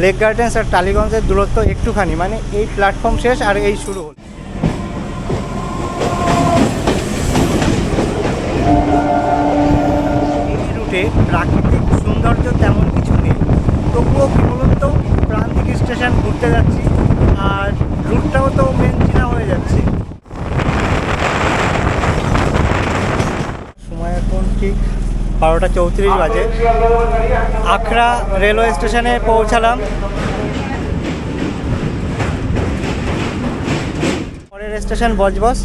Lake gardens আর টালিগঞ্জের দূরত্ব একটুখানি মানে এই প্ল্যাটফর্ম শেষ আর এই শুরু হল। এই রুটে প্রাকৃতিক সৌন্দর্য তেমন কিছু নেই। তবুও কি বলুন তো প্রান্তিক স্টেশন ঘুরতে যাচ্ছি আর রুটটাও তো মেন চেনা হয়ে যাচ্ছে। সময় এখন ঠিক বারোটা চৌত্রিশ বাজে। আখড়া রেলওয়ে স্টেশনে পৌঁছালাম। পরের স্টেশন বজবস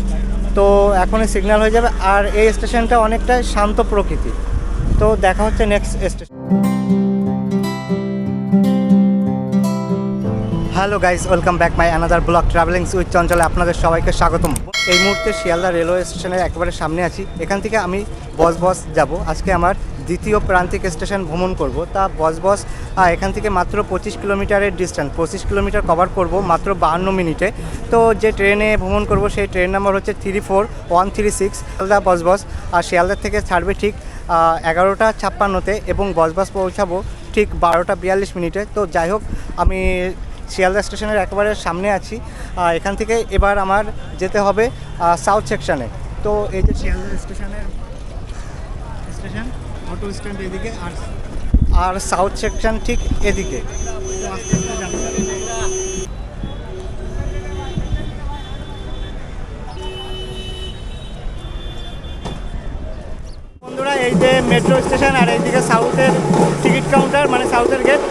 তো এখনই সিগন্যাল হয়ে যাবে। আর এই স্টেশনটা অনেকটাই শান্ত প্রকৃতি তো দেখা হচ্ছে next station hello guys welcome back my another vlog traveling with চঞ্চলে আপনাদের সবাইকে স্বাগতম। এই মুহূর্তে শিয়ালদা রেলওয়ে স্টেশনের একেবারে সামনে আছি। এখান থেকে আমি বস বস যাব। আজকে আমার দ্বিতীয় প্রান্তিক স্টেশন ভ্রমণ করব। তা বস বস এখান থেকে মাত্র পঁচিশ কিলোমিটারের ডিস্টেন্স পঁচিশ কিলোমিটার কভার করব মাত্র বাহান্ন মিনিটে। তো যে ট্রেনে ভ্রমণ করব, সেই ট্রেন নাম্বার হচ্ছে three four one three six Sealdah বস বস, আর শিয়ালদা থেকে ছাড়বে ঠিক এগারোটা ছাপ্পান্নতে এবং বস বাস পৌঁছাবো ঠিক বারোটা বিয়াল্লিশ মিনিটে। তো যাই হোক, আমি শিয়ালদা স্টেশনের একেবারে সামনে আছি। এখান থেকে এবার আমার যেতে হবে সাউথ সেকশানে তো এই যে শিয়ালদা স্টেশনের স্টেশন অটো স্ট্যান্ড এদিকে আর আর সাউথ সেকশন ঠিক এদিকে তো আস্তে আস্তে যাব। বন্ধুরা এই যে মেট্রো স্টেশন আর এইদিকে সাউথের টিকিট কাউন্টার মানে সাউথের গেট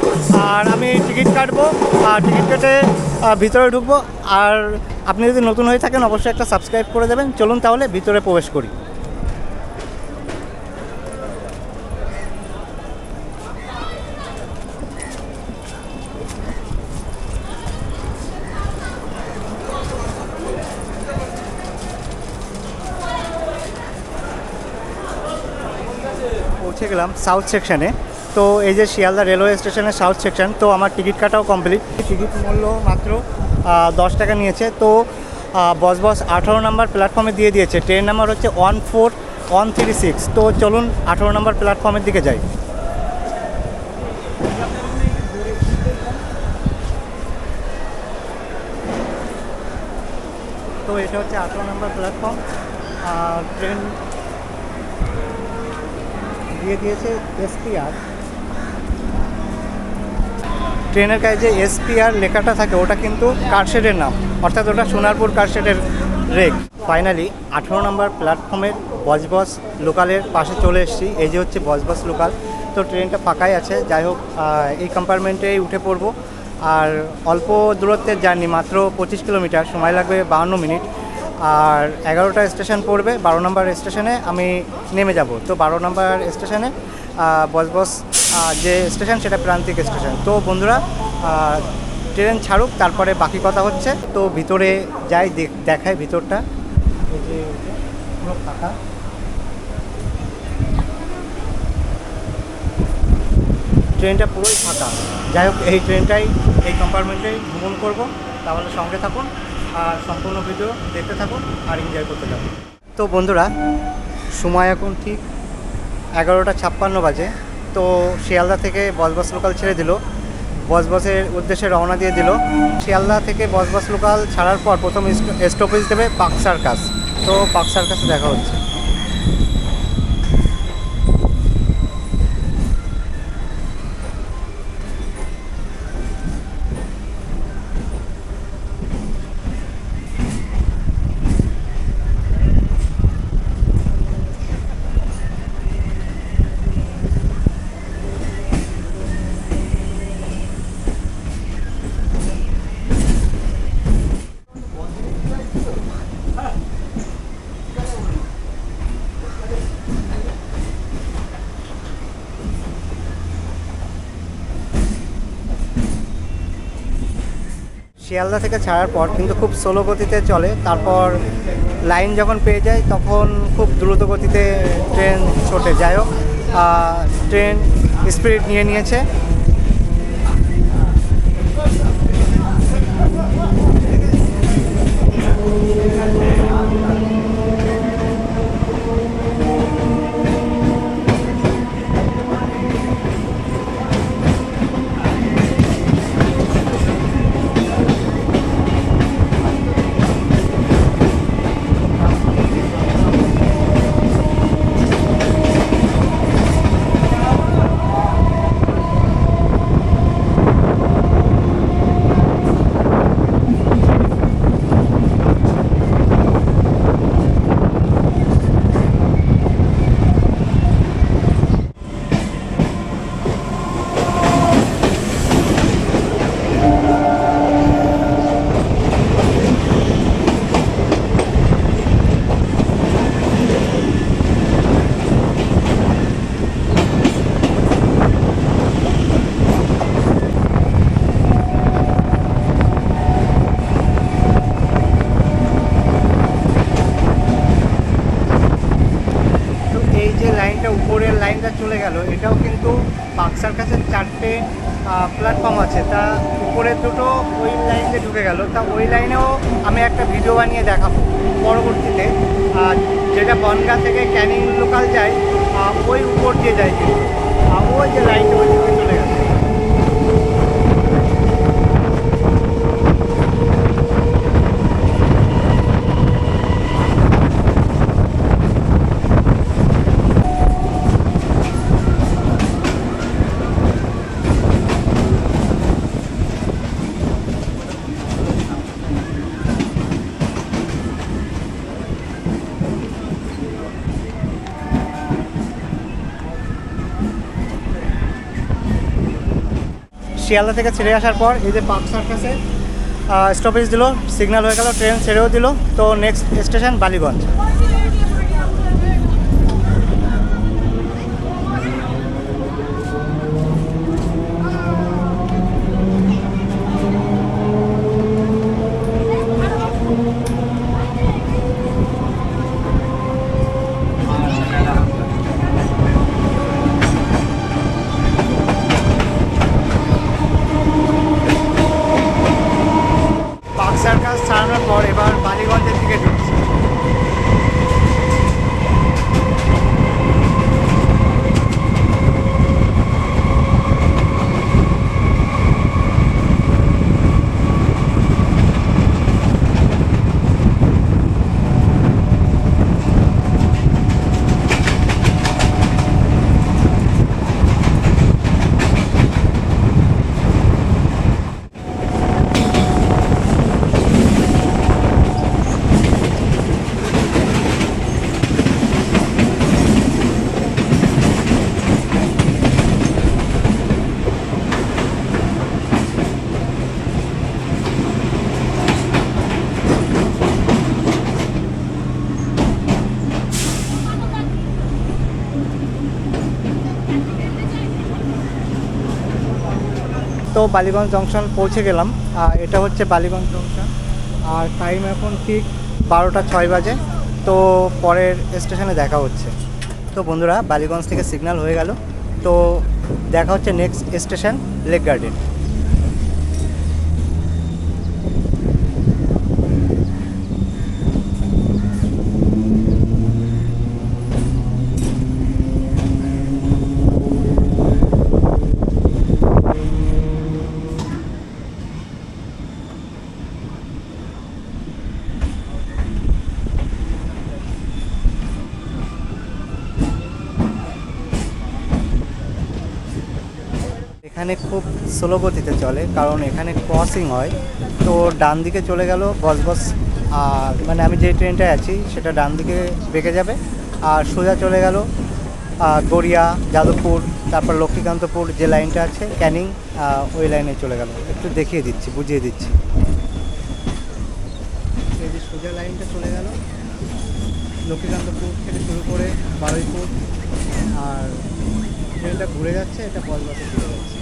আর আমি টিকিট কাটবো, আর টিকিট কেটে ভিতরে ঢুকবো। আর আপনি যদি নতুন হয়ে থাকেন, অবশ্যই একটা সাবস্ক্রাইব করে দেবেন। চলুন তাহলে ভিতরে প্রবেশ করি। পৌঁছে গেলাম সাউথ সেকশানে তো এই যে শিয়ালদা রেলওয়ে স্টেশনের সাউথ সেকশন তো আমার টিকিট কাটাও কমপ্লিট টিকিট মূল্য মাত্র দশ টাকা নিয়েছে। তো বস বস আঠারো নাম্বার প্ল্যাটফর্মে দিয়ে দিয়েছে। ট্রেন নাম্বার হচ্ছে one four one three six তো চলুন আঠারো নাম্বার প্ল্যাটফর্মের দিকে যাই। তো এটা হচ্ছে আঠারো নাম্বার প্ল্যাটফর্ম ট্রেন দিয়ে দিয়েছে এসপিআর। ট্রেনের গায়ে যে এসপিআর লেখাটা থাকে, ওটা কিন্তু কারশেডের নাম। অর্থাৎ ওটা সোনারপুর কারশেডের রেক। ফাইনালি আঠেরো নম্বর প্ল্যাটফর্মের বজবস লোকালের পাশে চলে এসেছি। এই যে হচ্ছে বজবস লোকাল। তো ট্রেনটা ফাঁকাই আছে। যাই হোক এই কম্পার্টমেন্টেই উঠে পড়ব। আর অল্প দূরত্বের জার্নি, মাত্র পঁচিশ কিলোমিটার। সময় লাগবে বাহান্ন মিনিট। আর এগারোটা স্টেশন পড়বে, বারো নম্বর স্টেশনে আমি নেমে যাব। তো বারো নম্বর স্টেশনে বস বস যে স্টেশন সেটা প্রান্তিক স্টেশন। তো বন্ধুরা ট্রেন ছাড়ুক, তারপরে বাকি কথা হচ্ছে। তো ভিতরে যাই, দেখ- দেখায় ভিতরটা। এই যে পুরো ফাঁকা। ট্রেনটা পুরোই ফাঁকা। যাই হোক, এই ট্রেনটাই, এই কম্পার্টমেন্টেই ভ্রমণ করব। তাহলে সঙ্গে থাকুন। আর সম্পূর্ণ ভিডিও দেখতে থাকুন আর এনজয় করতে থাকুন। তো বন্ধুরা, সময় এখন ঠিক এগারোটা ছাপ্পান্ন বাজে। তো শিয়ালদা থেকে বসবাস লোকাল ছেড়ে দিল। বসবাসের উদ্দেশ্যে রওনা দিয়ে দিল। শিয়ালদা থেকে বসবাস লোকাল ছাড়ার পর প্রথম স্টপেজ দেবে পাক সার্কাস। তো পাক সার্কাসে দেখা হচ্ছে। শিয়ালদা থেকে ছাড়ার পর কিন্তু খুব স্লো গতিতে চলে। তারপর লাইন যখন পেয়ে যায়, তখন খুব দ্রুত গতিতে ট্রেন ছোটে। যাই হোক ট্রেন স্পিড নিয়ে নিয়েছে। ট্রেন প্ল্যাটফর্ম আছে। তা উপরে দুটো ওই লাইনে ঢুকে গেল। তা ওই লাইনেও আমি একটা ভিডিও বানিয়ে দেখাবো পরবর্তীতে। আর যেটা বনগা থেকে ক্যানিং লোকাল যায় ওই উপর দিয়ে যায় কিন্তু ওই যে লাইনটা ওই দিকে চলে গেছে শিয়ালদা থেকে ছেড়ে আসার পর এই যে পার্ক সার্কাসে স্টপেজ দিল সিগন্যাল হয়ে গেল ট্রেন ছেড়েও দিল। তো নেক্সট স্টেশন বালিগঞ্জ পার্ক সার্কাস ছাড়ানোর পর এবার বালিগঞ্জের দিকে ঢুকছি তো বালিগঞ্জ জংশন পৌঁছে গেলাম। এটা হচ্ছে বালিগঞ্জ জংশন। আর টাইম এখন ঠিক বারোটা ছয় বাজে। তো পরের স্টেশনে দেখা হচ্ছে। তো বন্ধুরা, বালিগঞ্জ থেকে সিগন্যাল হয়ে গেল। তো দেখা হচ্ছে নেক্সট স্টেশন লেক গার্ডেন এখানে খুব স্লো গতিতে চলে, কারণ এখানে ক্রসিং হয়। তো ডান দিকে চলে গেল, বস বস, আর মানে আমি যে ট্রেনটায় আছি, সেটা ডান দিকে বেঁকে যাবে। আর সোজা চলে গেল গড়িয়া, যাদবপুর, তারপর লক্ষ্মীকান্তপুর যে লাইনটা আছে, ক্যানিং ওই লাইনে চলে গেল। একটু দেখিয়ে দিচ্ছি, বুঝিয়ে দিচ্ছি। যে সোজা লাইনটা চলে গেল, লক্ষ্মীকান্তপুর থেকে শুরু করে বারুইপুর, আর ট্রেনটা ঘুরে যাচ্ছে এটা বজবাসে ঘুরে যাচ্ছে।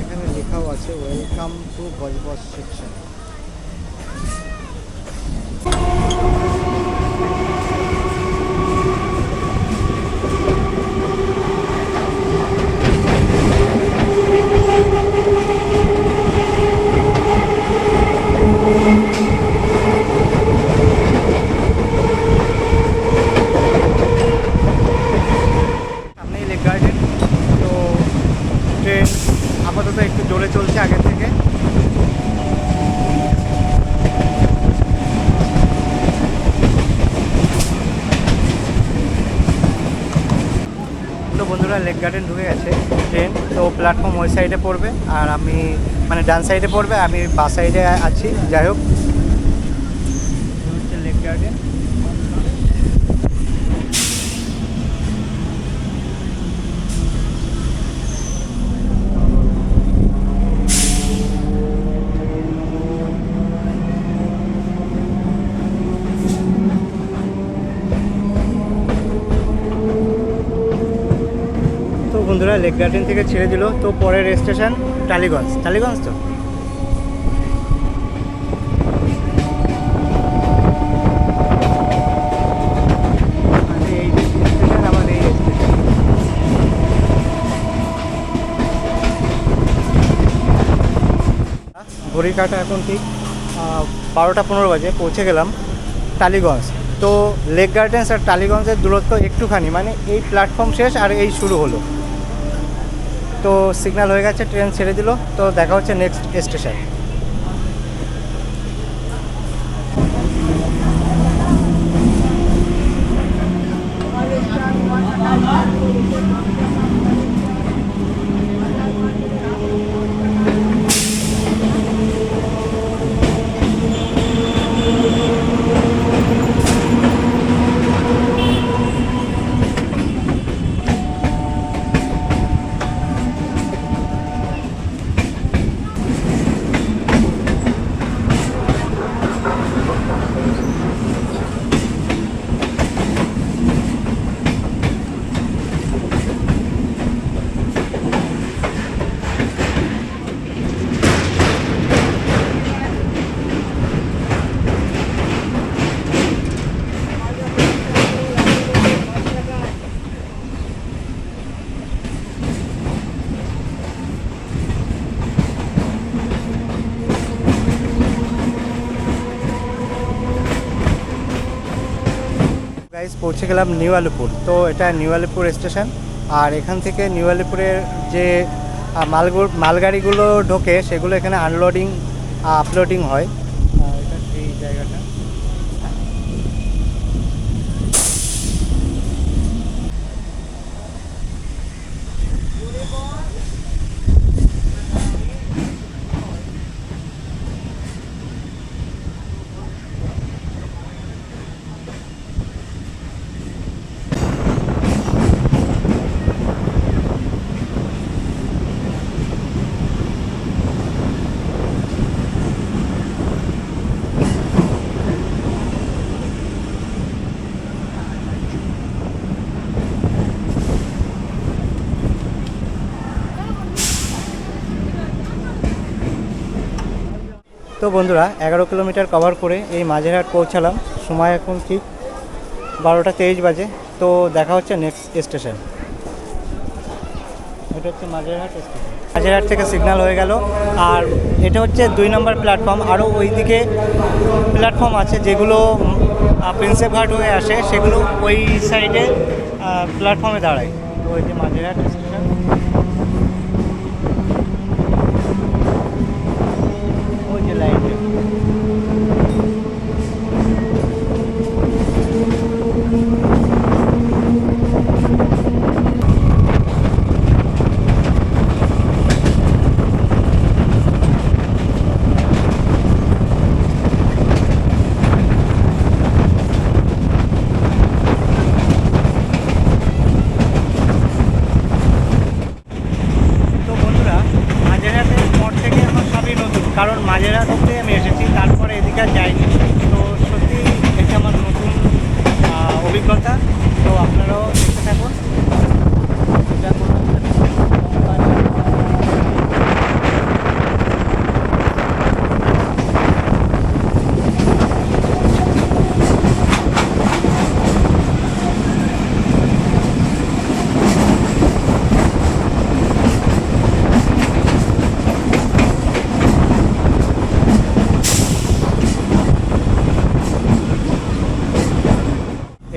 এখানে লেখাও আছে ওয়েলকাম টু বজবস সেকশন সামনেই লেক গার্ডেন তো ট্রেন আপাতত একটু জোরে চলছে আগে থেকে তো বন্ধুরা লেক গার্ডেন ঢুকে গেছে ট্রেন তো প্ল্যাটফর্ম ওই সাইডে পড়বে, আর আমি মানে ডান সাইডে পড়বে, আমি বা সাইডে আছি, যাই হোক। বন্ধুরা লেক গার্ডেন থেকে ছেড়ে দিল। তো পরের স্টেশন টালিগঞ্জ। টালিগঞ্জ তো? ঘড়ি কাটা এখন ঠিক বারোটা পনেরো বাজে, পৌঁছে গেলাম টালিগঞ্জ। তো লেক গার্ডেন্স আর টালিগঞ্জের দূরত্ব একটুখানি মানে এই প্ল্যাটফর্ম শেষ আর এই শুরু হলো। তো সিগনাল হয়ে গেছে ট্রেন ছেড়ে দিল। তো দেখা হচ্ছে নেক্সট স্টেশন গাইজ পৌঁছে গেলাম নিউ আলিপুর তো এটা নিউ আলিপুর স্টেশন। আর এখান থেকে নিউ আলিপুরের যে মালগুলো মালগাড়িগুলো ঢোকে, সেগুলো এখানে আনলোডিং আপলোডিং হয় আহ, এটা এই জায়গাটা তো বন্ধুরা, এগারো কিলোমিটার কভার করে এই মাঝেরহাট পৌঁছালাম। সময় এখন ঠিক বারোটা তেইশ বাজে। তো দেখা হচ্ছে নেক্সট স্টেশন এটা হচ্ছে মাঝেরহাট স্টেশন মাঝেরহাট থেকে সিগন্যাল হয়ে গেল। আর এটা হচ্ছে দুই নম্বর প্ল্যাটফর্ম আরও ওইদিকে প্ল্যাটফর্ম আছে যেগুলো প্রিন্সেপ ঘাট হয়ে আসে। সেগুলো ওই সাইডে প্ল্যাটফর্মে দাঁড়ায়। তো ওই যে মাঝেরহাট স্টেশন ওই যে লাইটে তো বন্ধুরা মাঝেরহাটের পর থেকে আমার সবই নতুন কারণ মাঝেরহাট অব্দি আমি এসেছি তারপরে এদিকে আর যাইনি তো সত্যি এটা আমার নতুন আহ, অভিজ্ঞতা তো আপনারাও দেখতে থাকুন এটা কোনো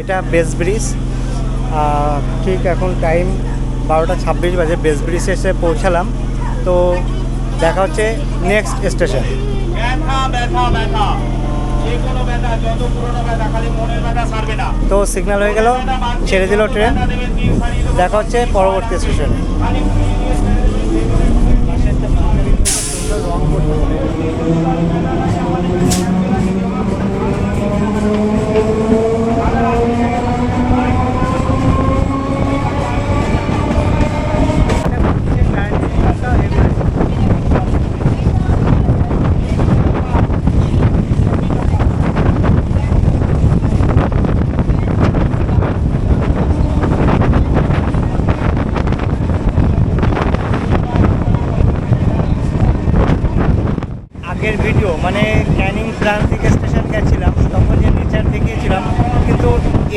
এটা বেস ব্রিজ। ঠিক এখন টাইম বারোটা ছাব্বিশ বাজে। বেস ব্রিজ এসে পৌঁছালাম। তো দেখা হচ্ছে নেক্সট স্টেশন তো সিগন্যাল হয়ে গেল। ছেড়ে দিল ট্রেন। দেখা হচ্ছে পরবর্তী স্টেশনে ঘুরিয়ে দিয়ে ছেড়ে দেবেন। আগের ভিডিও মানে ক্যানিং প্রান্তিক স্টেশন গেছিলাম তখন যে নেচার দেখিয়েছিলাম কিন্তু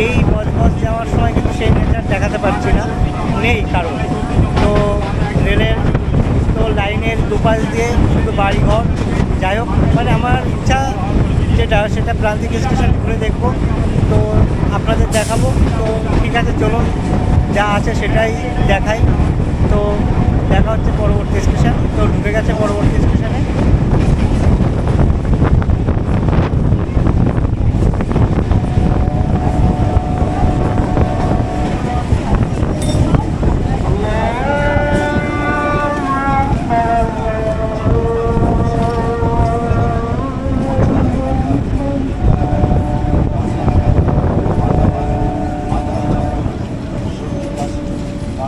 এই বজবজ যাওয়ার সময় কিন্তু সেই নেচার দেখাতে পারছি না নেই কারণ তো রেলের তো লাইনের দুপাশ দিয়ে শুধু বাড়িঘর যাই হোক মানে আমার ইচ্ছা সেটা প্রান্তিক স্টেশন ঘুরে দেখব। তো আপনাদের দেখাবো। তো ঠিক আছে, চলুন। যা আছে সেটাই দেখাই তো দেখা হচ্ছে পরবর্তী স্টেশন তো ঢুকে গেছে পরবর্তী স্টেশনে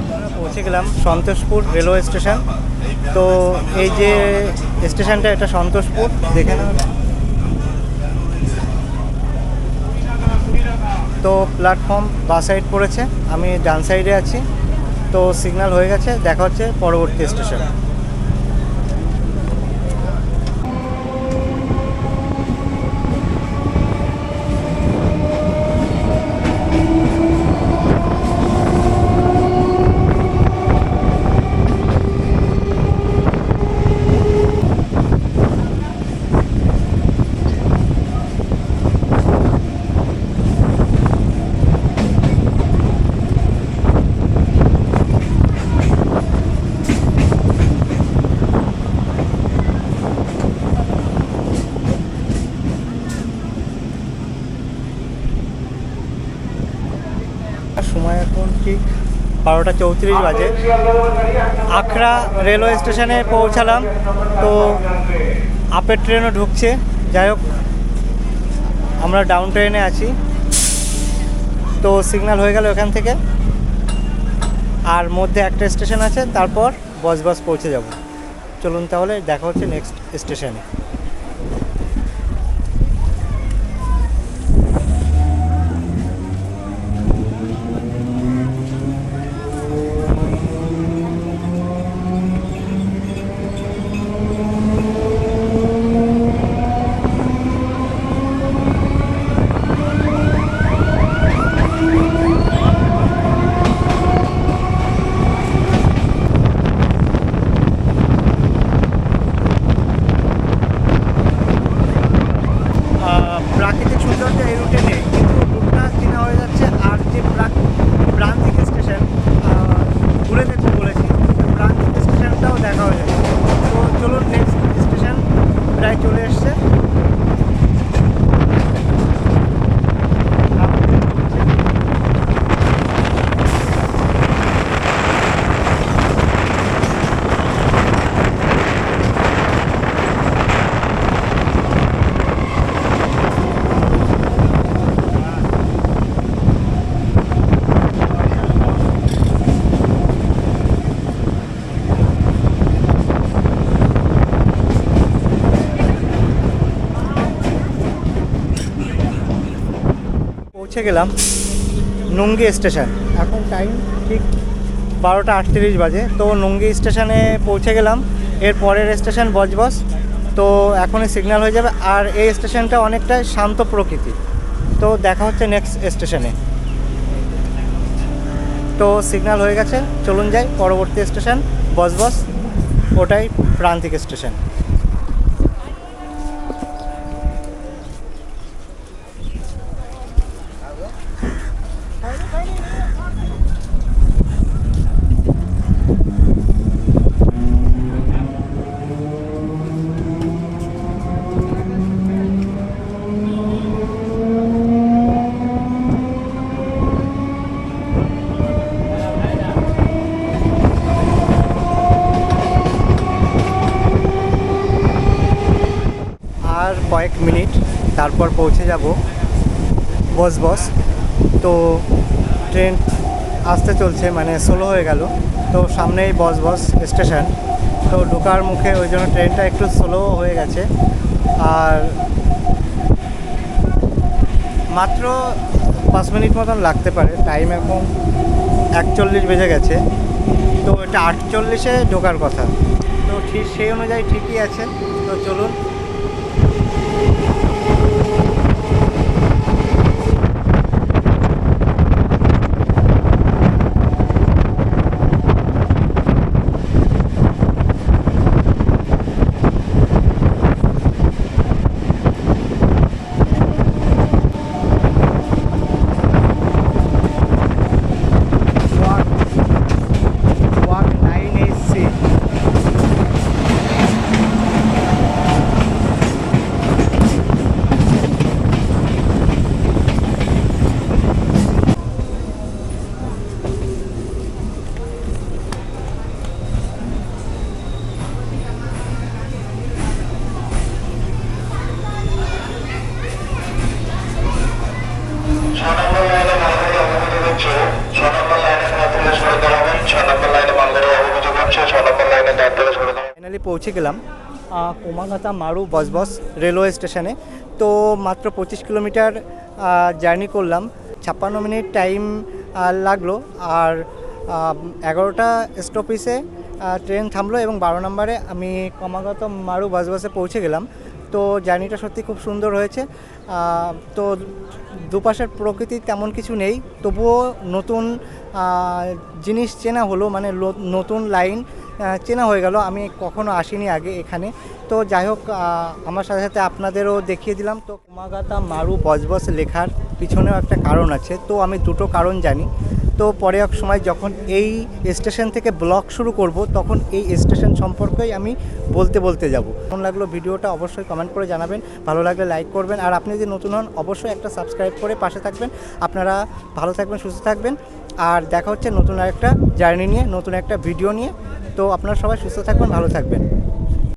আমরা পৌঁছে গেলাম সন্তোষপুর রেলওয়ে স্টেশন। তো এই যে স্টেশনটা, এটা সন্তোষপুর। দেখে নাও। তো প্ল্যাটফর্ম বা সাইড পড়েছে। আমি ডান সাইডে আছি। তো সিগন্যাল হয়ে গেছে। দেখা হচ্ছে পরবর্তী স্টেশন সময় এখন ঠিক বারোটা চৌত্রিশ বাজে। আখড়া রেলওয়ে স্টেশনে পৌঁছালাম। তো আপের ট্রেনও ঢুকছে। যাই হোক, আমরা ডাউন ট্রেনে আছি। তো সিগন্যাল হয়ে গেল এখান থেকে। আর মধ্যে একটা স্টেশন আছে, তারপর বস বস পৌঁছে যাব। চলুন তাহলে দেখা হচ্ছে নেক্সট স্টেশনে আহ, প্রাকৃতিক সৌন্দর্য এই রুটে নেই কিন্তু রুটটা চেনা হয়ে যাচ্ছে আর যে প্রাক- প্রান্তিক স্টেশন আহ, ঘুরে দেখতে বলেছি প্রান্তিক স্টেশনটাও দেখা হয়ে যাবে তো চলুন নেক্সট স্টেশন প্রায় চলে এসছে পৌঁছে গেলাম নুঙ্গি স্টেশন। এখন টাইম ঠিক বারোটা আটত্রিশ বাজে। তো নুঙ্গি স্টেশনে পৌঁছে গেলাম। এর পরের স্টেশন বজবস তো এখনই সিগন্যাল হয়ে যাবে। আর এই স্টেশনটা অনেকটা শান্ত প্রকৃতি। তো দেখা হচ্ছে নেক্সট স্টেশনে তো সিগন্যাল হয়ে গেছে। চলুন যাই। পরবর্তী স্টেশন বজবস ওটাই প্রান্তিক স্টেশন আর কয়েক মিনিট তারপর পৌঁছে যাব বস বস। তো ট্রেন আসতে চলছে মানে স্লো হয়ে গেল। তো সামনেই বস বস স্টেশন। তো ঢোকার মুখে ওই জন্য ট্রেনটা একটু স্লো হয়ে গেছে। আর মাত্র পাঁচ মিনিট মতন লাগতে পারে। টাইম এখন একচল্লিশ বেজে গেছে। তো এটা আটচল্লিশে ঢোকার কথা। তো ঠিক সেই অনুযায়ী ঠিকই আছে। তো চলুন হচ্ছে ছ নম্বর লাইনে দাঁত থেকে সরে দাঁড়াবেন ছ নম্বর লাইনে মালগাড়ি অভিযোগ হচ্ছে ছ নম্বর লাইনে দাঁত থেকে সরে দাঁড়াবেন ফাইনালি পৌঁছে গেলাম কোমাঘাতা মারু বসবস রেলওয়ে স্টেশনে। তো মাত্র পঁচিশ কিলোমিটার জার্নি করলাম। ছাপ্পান্ন মিনিট টাইম লাগল। আর এগারোটা স্টপিসে ট্রেন থামলো এবং বারো নম্বরে আমি কমাগত মারু বসবসে পৌঁছে গেলাম। তো জার্নিটা সত্যি খুব সুন্দর হয়েছে। তো দুপাশের প্রকৃতি তেমন কিছু নেই। তবুও নতুন জিনিস চেনা হলো মানে নতুন লাইন চেনা হয়ে গেল। আমি কখনো আসিনি আগে এখানে। তো যাই হোক আমার সাথে সাথে আপনাদেরও দেখিয়ে দিলাম। তো কুমাগাতা মারু বজবস লেখার পিছনেও একটা কারণ আছে। তো আমি দুটো কারণ জানি। তো পরে এক সময় যখন এই স্টেশন থেকে ব্লগ শুরু করব, তখন এই স্টেশন সম্পর্কেই আমি বলতে বলতে যাব। কেমন লাগল ভিডিওটা অবশ্যই কমেন্ট করে জানাবেন। ভালো লাগলে লাইক করবেন। আর আপনি যদি নতুন হন, অবশ্যই একটা সাবস্ক্রাইব করে পাশে থাকবেন। আপনারা ভালো থাকবেন, সুস্থ থাকবেন। আর দেখা হচ্ছে নতুন আরেকটা জার্নি নিয়ে, নতুন একটা ভিডিও নিয়ে। তো আপনারা সবাই সুস্থ থাকবেন, ভালো থাকবেন।